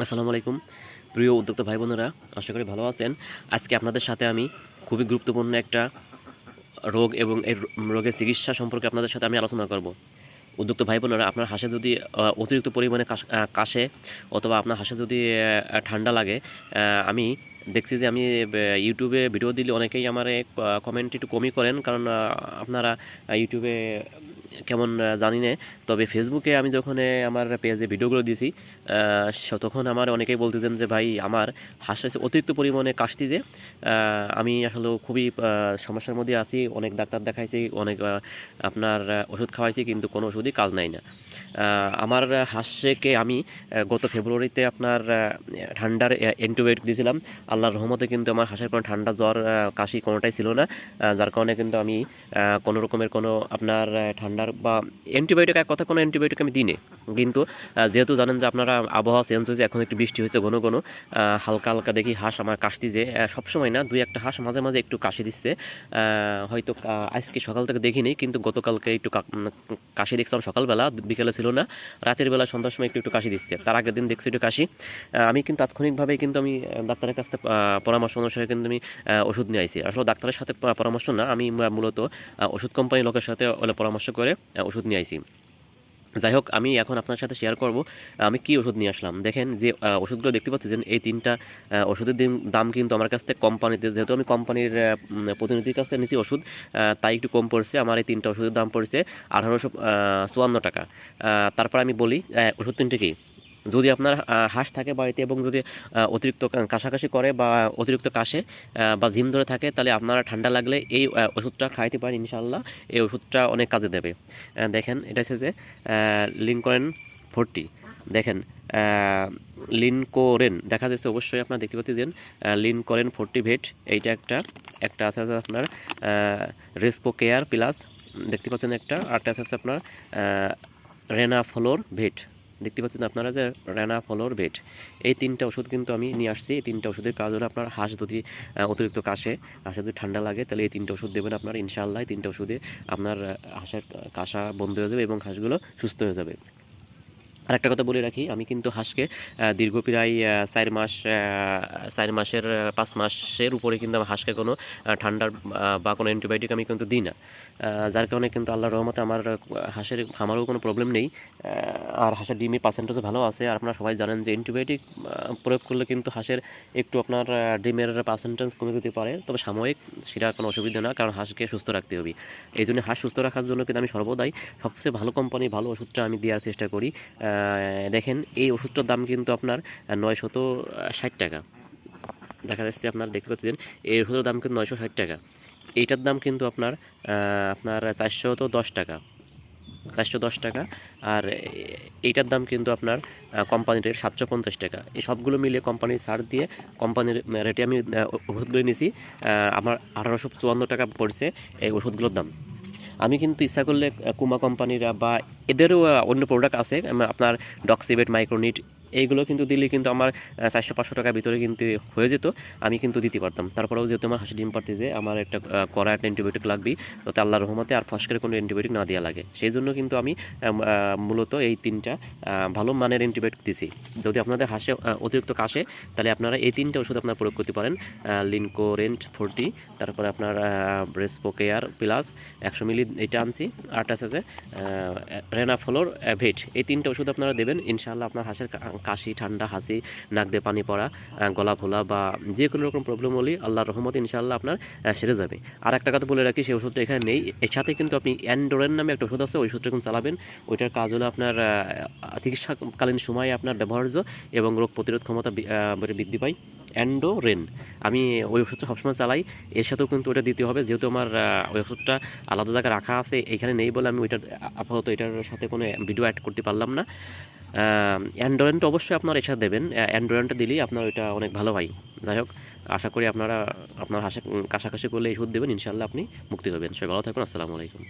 আসসালামু আলাইকুম। প্রিয় উদ্যোক্তা ভাই বোনেরা আশা করি ভালো আছেন। আজকে আপনাদের সাথে আমি খুবই গুরুত্বপূর্ণ একটা রোগ এবং এই রোগের চিকিৎসা সম্পর্কে আপনাদের সাথে আমি আলোচনা করব। উদ্যোক্তা ভাই বোনেরা আপনার হাঁসে যদি অতিরিক্ত পরিমাণে কাশ- অথবা আপনার হাঁসে যদি ঠান্ডা লাগে আমি দেখছি যে আমি ইউটিউবে ভিডিও দিলে অনেকেই আমার কমেন্ট একটু কমই করেন। কারণ আপনারা ইউটিউবে কেমন জানি না। তবে ফেসবুকে আমি যখন আমার পেজে ভিডিওগুলো দিছি তখন আমার অনেকেই বলতেছেন যে ভাই আমার হাঁস হচ্ছে অতিরিক্ত পরিমাণে কাশতি যে আমি আসলে খুবই সমস্যার মধ্যে আছি অনেক ডাক্তার দেখাইছি অনেক আপনার ওষুধ খাওয়াইছি কিন্তু কোনো ওষুধই কাজ নাই না। আমার হাঁসকে আমি গত ফেব্রুয়ারিতে আপনার ঠান্ডার অ্যান্টিবায়োটিক দিয়েছিলাম আল্লাহর রহমতে কিন্তু আমার হাঁসের কোনো ঠান্ডা জ্বর কাশি কোনোটাই ছিল না যার কারণে কিন্তু আমি কোনো রকমের কোনো আপনার আহ, ঠান্ডার বা অ্যান্টিবায়োটিক এক কথা কোনো অ্যান্টিবায়োটিক আমি দিই নি। কিন্তু যেহেতু জানেন যে আপনারা আবহাওয়া চেঞ্জ হয়েছে, এখন একটু বৃষ্টি হয়েছে ঘন ঘন হালকা হালকা দেখি হাঁস আমার কাশতি যে সবসময় না, দুই একটা হাঁস মাঝে মাঝে একটু কাশি দিচ্ছে। হয়তো আজকে সকাল থেকে দেখিনি, কিন্তু গতকালকে একটু কাশি দেখছিলাম সকালবেলা বিকেলে ছিল না, রাতের বেলা সন্ধ্যার সময় একটু একটু কাশি দিচ্ছে, তার আগের দিন দেখছি একটু কাশি। আমি কিন্তু তাৎক্ষণিকভাবে কিন্তু আমি ডাক্তারের কাছ থেকে পরামর্শ অনুসারে কিন্তু আমি ওষুধ নিয়ে আইছি। আসলে ডাক্তারের সাথে পরামর্শ না, আমি মূলত ওষুধ কোম্পানির লোকের সাথে পরামর্শ করে আহ, ওষুধ নিয়ে আইছি। যাই হোক আমি এখন আপনার সাথে শেয়ার করব আমি কি ওষুধ নিয়ে আসলাম। দেখেন যে ওষুধগুলো দেখতে পাচ্ছেন এই তিনটা ওষুধের দাম কিন্তু আমার কাছ থেকে কোম্পানিতে যেহেতু আমি কোম্পানির প্রতিনিধির কাছ থেকে নিয়েছি ওষুধ তাই একটু কম পড়ছে। আমার এই তিনটা ওষুধের দাম পড়ছে আঠারোশো চুয়ান্ন টাকা। তারপর আমি বলি ওষুধ তিনটে কি? যদি আপনার হাঁস থাকে বাড়িতে এবং যদি অতিরিক্ত কাশাকাশি করে বা অতিরিক্ত কাশে বা ঝিম ধরে থাকে, তাহলে আপনারা ঠান্ডা লাগলে এই ওষুধটা খাইতে পারেন ইনশাল্লাহ এই ওষুধটা অনেক কাজে দেবে। দেখেন, এটা হচ্ছে যে লিঙ্করেন ফোরটি। দেখেন লিনকোরেন, দেখা যাচ্ছে অবশ্যই আপনারা দেখতে পাচ্ছেন লিনকোরেন ফোরটি ভেট, এইটা একটা একটা আছে আছে আপনার রেসপো কেয়ার প্লাস, দেখতে পাচ্ছেন একটা আরটা আছে আপনার রেনা ফ্লোর ভেট। দেখতে পাচ্ছেন আপনারা যে রেনা ফলোর বেড, এই তিনটা ওষুধ কিন্তু আমি নিয়ে আসছি। এই তিনটা ওষুধের কাজ হলো আপনার হাঁস যদি অতিরিক্ত কাশে, হাঁসে যদি ঠান্ডা লাগে, তাহলে এই তিনটা ওষুধ দেবেন আপনার। ইনশাআল্লাহ এই তিনটা ওষুধে আপনার হাঁসের কাশা বন্ধ হয়ে যাবে এবং হাঁসগুলো সুস্থ হয়ে যাবে। আরেকটা কথা বলে রাখি, আমি কিন্তু হাঁসকে দীর্ঘ প্রায় চার মাস চার মাসের পাঁচ মাসের উপরে কিন্তু আমার হাঁসকে কোনো ঠান্ডার বা কোনো অ্যান্টিবায়োটিক আমি কিন্তু দিই না। যার কারণে কিন্তু আল্লাহর রহমতে আমার হাঁসের খামারও কোনো প্রবলেম নেই। আর হাঁসের ডিমের পার্সেন্টেজও ভালো আছে। আর আপনারা সবাই জানেন যে অ্যান্টিবায়োটিক প্রয়োগ করলে কিন্তু হাঁসের একটু আপনার ডিমের পার্সেন্টেজ কমে যেতে পারে। তবে সাময়িক সেটা কোনো অসুবিধা না, কারণ হাঁসকে সুস্থ রাখতে হবে। এই জন্য হাঁস সুস্থ রাখার জন্য কিন্তু আমি সর্বদাই সবচেয়ে ভালো কোম্পানি ভালো ওষুধটা আমি দেওয়ার চেষ্টা করি। দেখেন, এই ওষুধটার দাম কিন্তু আপনার নয়শত ষাট টাকা। দেখা যাচ্ছে আপনার দেখতে পাচ্ছেন, এই ওষুধের দাম কিন্তু নয়শো ষাট টাকা। এইটার দাম কিন্তু আপনার আপনার চারশত দশ টাকা। চারশো দশ টাকা। আর এইটার দাম কিন্তু আপনার কোম্পানির রেট সাতশো পঞ্চাশ টাকা। এই সবগুলো মিলে কোম্পানির ছাড় দিয়ে কোম্পানির রেটে আমি ওষুধগুলো নিয়েছি আমার আঠারোশো চুয়ান্ন টাকা পড়ছে এই ওষুধগুলোর দাম। আমি কিন্তু ইচ্ছা করলে কুমা কোম্পানিরা বা এদেরও অন্য প্রোডাক্ট আছে আপনার ডক্সিবেট মাইক্রোনিট এইগুলো কিন্তু দিলে কিন্তু আমার চারশো পাঁচশো টাকার ভিতরে কিন্তু হয়ে যেত, আমি কিন্তু দিতে পারতাম। তারপরেও যেহেতু আমার হাসি ডিম পারতে যে আমার একটা কড়া একটা অ্যান্টিবায়োটিক লাগবে তো আল্লাহর রহমতে আর ফসকের কোনো অ্যান্টিবায়োটিক না দেওয়া লাগে। সেই জন্য কিন্তু আমি মূলত এই তিনটা ভালো মানের অ্যান্টিবায়োটিক দিছি। যদি আপনাদের হাসে অতিরিক্ত কাশে, তাহলে আপনারা এই তিনটা ওষুধ আপনারা প্রয়োগ করতে পারেন লিনকোরেন্ট ফোরটি তারপরে আপনার ব্রেসপোকেয়ার প্লাস একশো মিলি এটা আনছি আরটা আছে রেনাফলোর ভেট এই তিনটা ওষুধ আপনারা দেবেন, ইনশাআল্লাহ আপনার হাঁসের কাশি, ঠান্ডা, হাসি, নাক দিয়ে পানি পড়া গলা ফোলা বা যে কোনো রকম প্রবলেম হলেই আল্লাহ রহমত ইনশাল্লাহ আপনার সেরে যাবে। আর একটা কথা বলে রাখি সেই ওষুধটা এখানে নেই। এর সাথে কিন্তু আপনি অ্যান্ডোরেন নামে একটা ওষুধ আছে, ওই ওষুধটা কিন্তু চালাবেন। ওইটার কাজ হলো আপনার চিকিৎসাকালীন সময়ে আপনার ব্যবহার্য এবং রোগ প্রতিরোধ ক্ষমতা বৃদ্ধি পায়। অ্যান্ডোরেন। আমি ওই ওষুধটা সবসময় চালাই। এর সাথেও কিন্তু ওটা দিতে হবে। যেহেতু আমার ওই ওষুধটা আলাদা জায়গায় রাখা আছে, এখানে নেই বলে আমি ওইটার আপাতত এটার সাথে কোনো ভিডিও অ্যাড করতে পারলাম না। অ্যান্ডোরেন্ট অবশ্যই আপনার এর সাথে দেবেন। অ্যান্ডোরেন্টটা দিলেই আপনার ওইটা অনেক ভালো হয়। যাই হোক, আশা করি আপনারা, আপনার হাসা কাছাকাছি করলে এই ওষুধ দেবেন। ইনশাল্লাহ আপনি মুক্তি হবেন সবাই ভালো থাকুন। আসসালামু আলাইকুম।